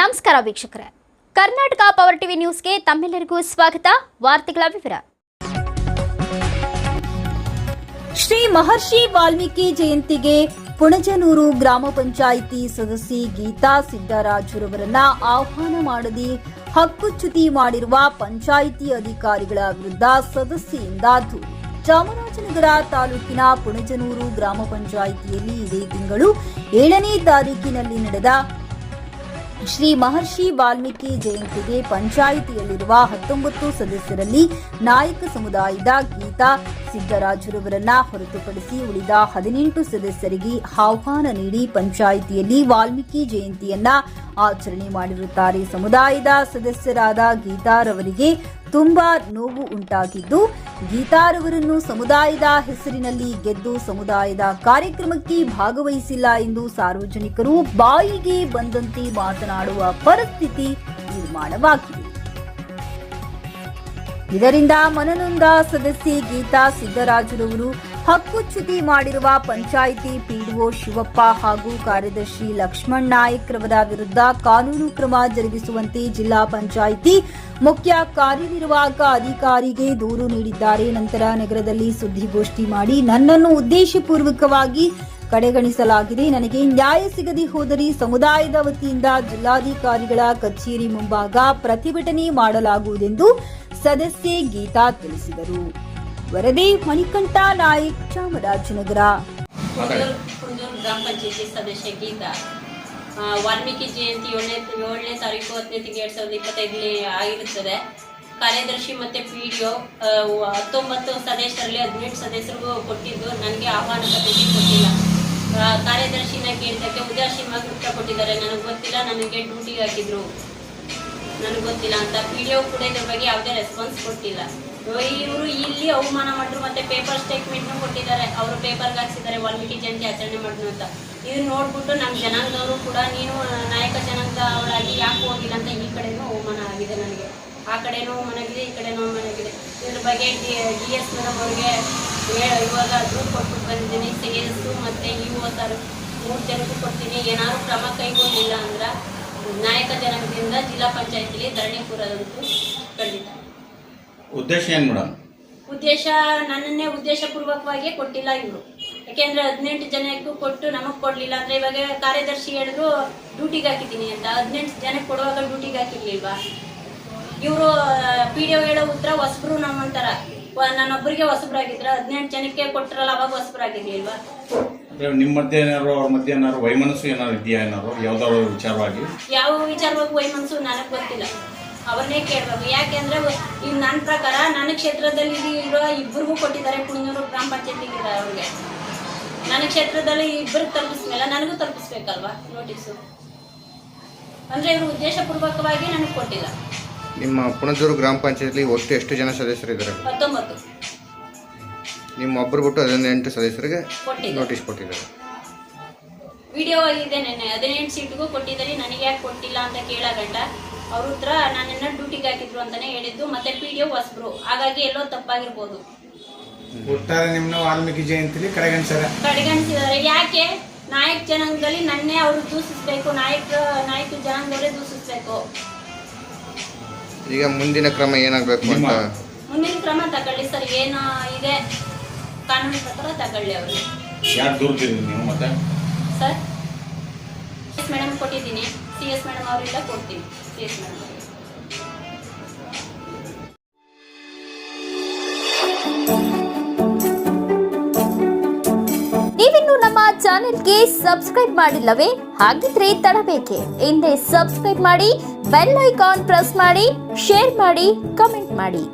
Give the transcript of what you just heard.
ನಮಸ್ಕಾರ ವೀಕ್ಷಕರೇ. Karnataka power TV ನ್ಯೂಸ್ಗೆ ತಮ್ಮೆಲ್ಲರಿಗೂ ಸ್ವಾಗತ. ವಾರ್ತೆಗಳ ವಿವರ. ಶ್ರೀ ಮಹರ್ಷಿ ವಾಲ್ಮೀಕಿ ಜಯಂತಿಗೆ ಪುಣಜನೂರು ಗ್ರಾಮ ಪಂಚಾಯಿತಿ ಸದಸ್ಯೆ ಗೀತಾ ಸಿದ್ದರಾಜುರವರನ್ನ ಆಹ್ವಾನ ಮಾಡದೆ ಹಕ್ಕುಚ್ಯುತಿ ಮಾಡಿರುವ ಪಂಚಾಯಿತಿ ಅಧಿಕಾರಿಗಳ ವಿರುದ್ಧ ಸದಸ್ಯೆಯಿಂದ ದೂರು. ಚಾಮರಾಜನಗರ ತಾಲೂಕಿನ ಪುಣಜನೂರು ಗ್ರಾಮ ಪಂಚಾಯಿತಿಯಲ್ಲಿ ಇದೇ ತಿಂಗಳು ಏಳನೇ ತಾರೀಕಿನಲ್ಲಿ ನಡೆದ ಶ್ರೀ ಮಹರ್ಷಿ ವಾಲ್ಮೀಕಿ ಜಯಂತಿಗೆ ಪಂಚಾಯಿತಿಯಲ್ಲಿರುವ ಹತ್ತೊಂಬತ್ತು ಸದಸ್ಯರಲ್ಲಿ ನಾಯಕ ಸಮುದಾಯದ ಗೀತಾ ಸಿದ್ದರಾಜರವರನ್ನ ಹೊರತುಪಡಿಸಿ ಉಳಿದ ಹದಿನೆಂಟು ಸದಸ್ಯರಿಗೆ ಆಹ್ವಾನ ನೀಡಿ ಪಂಚಾಯಿತಿಯಲ್ಲಿ ವಾಲ್ಮೀಕಿ ಜಯಂತಿಯನ್ನ ಆಚರಣೆ ಮಾಡಿರುತ್ತಾರೆ. ಸಮುದಾಯದ ಸದಸ್ಯರಾದ ಗೀತಾರವರಿಗೆ ತುಂಬಾ ನೋವು ಉಂಟಾಗಿದ್ದು, ಗೀತಾರವರನ್ನು ಸಮುದಾಯದ ಹೆಸರಿನಲ್ಲಿ ಗೆದ್ದು ಸಮುದಾಯದ ಕಾರ್ಯಕ್ರಮಕ್ಕೆ ಭಾಗವಹಿಸಿಲ್ಲ ಎಂದು ಸಾರ್ವಜನಿಕರು ಬಾಯಿಗೆ ಬಂದಂತೆ ಮಾತನಾಡುವ ಪರಿಸ್ಥಿತಿ ನಿರ್ಮಾಣವಾಗಿದೆ. ಇದರಿಂದ ಮನನೊಂದ ಸದಸ್ಯೆ ಗೀತಾ ಸಿದ್ದರಾಜುರವರು ಹಕ್ಕುಚ್ಯುತಿ ಮಾಡಿರುವ ಪಂಚಾಯಿತಿ ಪಿಡಿಒ ಶಿವಪ್ಪ ಹಾಗೂ ಕಾರ್ಯದರ್ಶಿ ಲಕ್ಷ್ಮಣ್ ನಾಯಕ್ ರವರ ವಿರುದ್ಧ ಕಾನೂನು ಕ್ರಮ ಜರುಗಿಸುವಂತೆ ಜಿಲ್ಲಾ ಪಂಚಾಯಿತಿ ಮುಖ್ಯ ಕಾರ್ಯನಿರ್ವಾಹಕ ಅಧಿಕಾರಿಗೆ ದೂರು ನೀಡಿದ್ದಾರೆ. ನಂತರ ನಗರದಲ್ಲಿ ಸುದ್ದಿಗೋಷ್ಠಿ ಮಾಡಿ ನನ್ನನ್ನು ಉದ್ದೇಶಪೂರ್ವಕವಾಗಿ ಕಡೆಗಣಿಸಲಾಗಿದೆ. ನನಗೆ ನ್ಯಾಯ ಸಿಗದೆ ಹೋದರೆ ಸಮುದಾಯದ ವತಿಯಿಂದ ಜಿಲ್ಲಾಧಿಕಾರಿಗಳ ಕಚೇರಿ ಮುಂಭಾಗ ಪ್ರತಿಭಟನೆ ಮಾಡಲಾಗುವುದೆಂದು ಸದಸ್ಯೆ ಗೀತಾ ತಿಳಿಸಿದರು. ವರದಿ ಮಣಿಕಂಠ ನಾಯಕ್, ಚಾಮರಾಜನಗರ. ಗ್ರಾಮ ಪಂಚಾಯತಿ ಸದಸ್ಯ ಗೀತಾ. ವಾಲ್ಮೀಕಿ ಜಯಂತಿ ಏಳನೇ ಏಳನೇ ತಾರೀಕು ಹತ್ತನೇ ತಿಂಗಳು ಎರಡು ಸಾವಿರದ ಇಪ್ಪತ್ತೈದರಲ್ಲಿ ಆಗಿರುತ್ತದೆ. ಕಾರ್ಯದರ್ಶಿ ಮತ್ತು ಪಿ ಡಿ ಒ ಹತ್ತೊಂಬತ್ತು ಸದಸ್ಯರಲ್ಲಿ ಹದಿನೆಂಟು ಸದಸ್ಯರಿಗೂ ಕೊಟ್ಟಿದ್ದು. ನನಗೆ ಆಹ್ವಾನ ಪತ್ರಿಕೆ ಕೊಟ್ಟಿಲ್ಲ. ಕಾರ್ಯದರ್ಶಿನ ಕೇಳಿದ್ದಕ್ಕೆ ಉದಾಸೀನ ಕೃತ ಕೊಟ್ಟಿದ್ದಾರೆ. ನನಗೆ ಗೊತ್ತಿಲ್ಲ, ನನಗೆ ಡ್ಯೂಟಿಗೆ ಹಾಕಿದ್ರು. ನನಗೆ ಗೊತ್ತಿಲ್ಲ ಅಂತ ಪಿ ಡಿ ಒ ಕೂಡ ಇದ್ರ ಬಗ್ಗೆ ಯಾವುದೇ ರೆಸ್ಪಾನ್ಸ್ ಕೊಟ್ಟಿಲ್ಲ. ಇವರು ಇಲ್ಲಿ ಅವಮಾನ ಮಾಡಿದ್ರು ಮತ್ತೆ ಪೇಪರ್ ಸ್ಟೇಟ್ಮೆಂಟ್ನು ಕೊಟ್ಟಿದ್ದಾರೆ. ಅವರು ಪೇಪರ್ಗೆ ಹಾಕ್ಸಿದ್ದಾರೆ, ವಾಲ್ಮೀಕಿ ಜಯಂತಿ ಆಚರಣೆ ಮಾಡಿದ್ರು ಅಂತ. ಇದನ್ನ ನೋಡ್ಬಿಟ್ಟು ನಮ್ಮ ಜನಾಂಗದವರು ಕೂಡ, ನೀನು ನಾಯಕ ಜನಾಂಗದ ಅವಳಾಗಿ ಯಾಕೆ ಹೋಗಿಲ್ಲ ಅಂತ ಈ ಕಡೆನೂ ಅವಮಾನ ಆಗಿದೆ ನನಗೆ. ಆ ಕಡೆನೂ ಅವಮಾನ ಆಗಿದೆ, ಈ ಕಡೆನೂ ಅವಮಾನ ಆಗಿದೆ. ಇದ್ರ ಬಗ್ಗೆ ಡಿ ಡಿ ಎಸ್ ಮೇಡಮ್ ಅವ್ರಿಗೆ ಇವಾಗ ದೂರು ಕೊಟ್ಬಿಟ್ಟು ಬಂದಿದ್ದೀನಿ, ಸಿ ಎಸ್ ಮತ್ತು ಇ ಒ ಸರ್. ಮೂರು ಜನಕ್ಕೂ ಕೊಡ್ತೀನಿ. ಏನಾದ್ರು ಕ್ರಮ ಕೈಗೊಂಡಿಲ್ಲ ಅಂದ್ರೆ ನಾಯಕ ಜನಾಂಗದಿಂದ ಜಿಲ್ಲಾ ಪಂಚಾಯತಿಲಿ ಧರಣಿಪುರದಂತೂ ಉದ್ದೇಶ ಏನು ಮೇಡಮ್? ಉದ್ದೇಶ ನನ್ನನ್ನೇ ಉದ್ದೇಶಪೂರ್ವಕವಾಗಿ ಕೊಟ್ಟಿಲ್ಲ ಇವರು. ಯಾಕೆಂದ್ರೆ ಹದಿನೆಂಟು ಜನಕ್ಕೂ ಕೊಟ್ಟು ನಮಗ್ ಕೊಡ್ಲಿಲ್ಲ ಅಂದ್ರೆ ಇವಾಗ ಕಾರ್ಯದರ್ಶಿ ಹೇಳಿದ್ರು ಡ್ಯೂಟಿಗೆ ಹಾಕಿದ್ದೀನಿ ಅಂತ. ಹದಿನೆಂಟು ಜನಕ್ಕೆ ಕೊಡುವಾಗ ಡ್ಯೂಟಿಗೆ ಹಾಕಿರ್ಲಿಲ್ವಾ? ಇವರು ಪಿ ಡಿ ಹೇಳೋ ಉತ್ತರ ಹೊಸಬ್ರು ನಮ್ಮಂತಾರ ನನ್ನೊಬ್ಬರಿಗೆ ಹೊಸಬ್ರಾಗಿದ್ರ ಹದಿನೆಂಟು ಜನಕ್ಕೆ ಕೊಟ್ಟರಲ್ಲ ಅವಾಗ ಹೊಸಬ್ರಾಗಿರ್ಲಿಲ್ವಾ ನಿಮ್ಮ ಮಧ್ಯೆ ಏನಾರು ಅವ್ರ ಮಧ್ಯೆ ಏನಾದ್ರು ವೈಮನಸ್ಸು ಏನಾದ್ರು ಇದೆಯಾ ಏನಾದ್ರು? ಯಾವ್ದಾದ್ರು ವಿಚಾರವಾಗಿ? ಯಾವ ವಿಚಾರವಾಗಿ ವೈಮನಸ್ಸು ನನಗೆ ಗೊತ್ತಿಲ್ಲ. ಅವ್ರನ್ನೇ ಕೇಳಬೇಕು. ಯಾಕೆಂದ್ರೆ ಈಗ ನನ್ನ ಪ್ರಕಾರ ನನ್ನ ಕ್ಷೇತ್ರದಲ್ಲಿ ಇರೋ ಇಬ್ಬರಿಗೂ ಕೊಟ್ಟಿದ್ದಾರೆ ಕುಣಿಯೂರು ಗ್ರಾಮ ಪಂಚಾಯತಿಗೆ ಅವ್ರಿಗೆ. ನನ್ನ ಕ್ಷೇತ್ರದಲ್ಲಿ ಇಬ್ಬರಿಗೆ ತಲುಪಿಸ್ಮೇಲೆ ನನಗೂ ತಲುಪಿಸ್ಬೇಕಲ್ವಾ ನೋಟಿಸು ಅಂದ್ರೆ ಇವರು ಉದ್ದೇಶಪೂರ್ವಕವಾಗಿ ನನಗೆ ಕೊಟ್ಟಿಲ್ಲ. ನಿಮ್ಮ ಪುಣಜೂರು ಗ್ರಾಮ ಪಂಚಾಯತ್ಲಿ ಒಟ್ಟು ಎಷ್ಟು ಜನ ಸದಸ್ಯರಿದ್ದಾರೆ ಹತ್ತೊಂಬತ್ತು. ನಿಮ್ಮ ಒಬ್ಬರು ಬಿಟ್ಟು ಹದಿನೆಂಟು ಸದಸ್ಯರಿಗೆ ನೋಟಿಸ್ ಕೊಟ್ಟಿದ್ದಾರೆ. ವಿಡಿಯೋ ಇದೆ ನೆನ್ನೆ. ಹದಿನೆಂಟು ಸೀಟ್ಗೂ ಕೊಟ್ಟಿದ್ದಾರೆ. ನನಗೆ ಯಾಕೆ ಕೊಟ್ಟಿಲ್ಲ ಅಂತ ಕೇಳಗಂಟ ಅವ್ರ ಹತ್ರ ನಾನೆನ್ನ ಡ್ಯೂಟಿಗೆ ಹಾಕಿದ್ರು ಅಂತಾನೆ ಹೇಳಿದ್ದು ಮತ್ತೆ ಪಿ ಡಿ ಒ ಹೊಸಬ್ರು ಹಾಗಾಗಿ ಎಲ್ಲೋ ತಪ್ಪಾಗಿರ್ಬೋದು. ಒಟ್ಟಾರೆ ನಿಮ್ಮನ್ನ ವಾಲ್ಮೀಕಿ ಜಯಂತಿಲಿ ಕಡೆಗಣಿಸ್ಯಾರ ಕಡೆಗಣಿಸಿದ್ದಾರೆ. ಯಾಕೆ? ನಾಯಕ್ ಜನಾಂಗದಲ್ಲಿ ನನ್ನೇ ಅವರು ದೂಷಿಸ್ಬೇಕು. ನಾಯಕ ನಾಯಕ ಜನಾಂಗದವರೇ ದೂಷಿಸ್ಬೇಕು. ಈಗ ಮುಂದಿನ ಕ್ರಮ ಏನಾಗಬೇಕು ಅಂತ? ಮುಂದಿನ ಕ್ರಮ ತಗೊಳ್ಳಿ ಸರ್. ಏನು ಇದೆ? ಕಾನೂನು ಪ್ರಕಾರ ತಗೊಳ್ಳಿ ಅವರು ಯಾರು ದೂರ್ತಿದ್ದೀನಿ ನೀವು ಮತ್ತೆ? ಸರ್ ಎಸ್ ಮೇಡಮ್ ಕೊಟ್ಟಿದ್ದೀನಿ. ಸಿ ಎಸ್ ಮೇಡಮ್ ಅವರಿಂದ ಕೊಡ್ತೀವಿ, ಸಿ ಎಸ್ ಮೇಡಮ್ ಅವರಿಗೆ. ನೀವಿನ್ನು ನಮ್ಮ ಚಾನೆಲ್ಗೆ ಸಬ್ಸ್ಕ್ರೈಬ್ ಮಾಡಿಲ್ಲವೇ? ಹಾಗಿದ್ರೆ ತಡಬೇಕೆ. ಹಿಂದೆ ಸಬ್ಸ್ಕ್ರೈಬ್ ಮಾಡಿ, ಬೆಲ್ ಐಕಾನ್ ಪ್ರೆಸ್ ಮಾಡಿ, ಶೇರ್ ಮಾಡಿ, ಕಮೆಂಟ್ ಮಾಡಿ.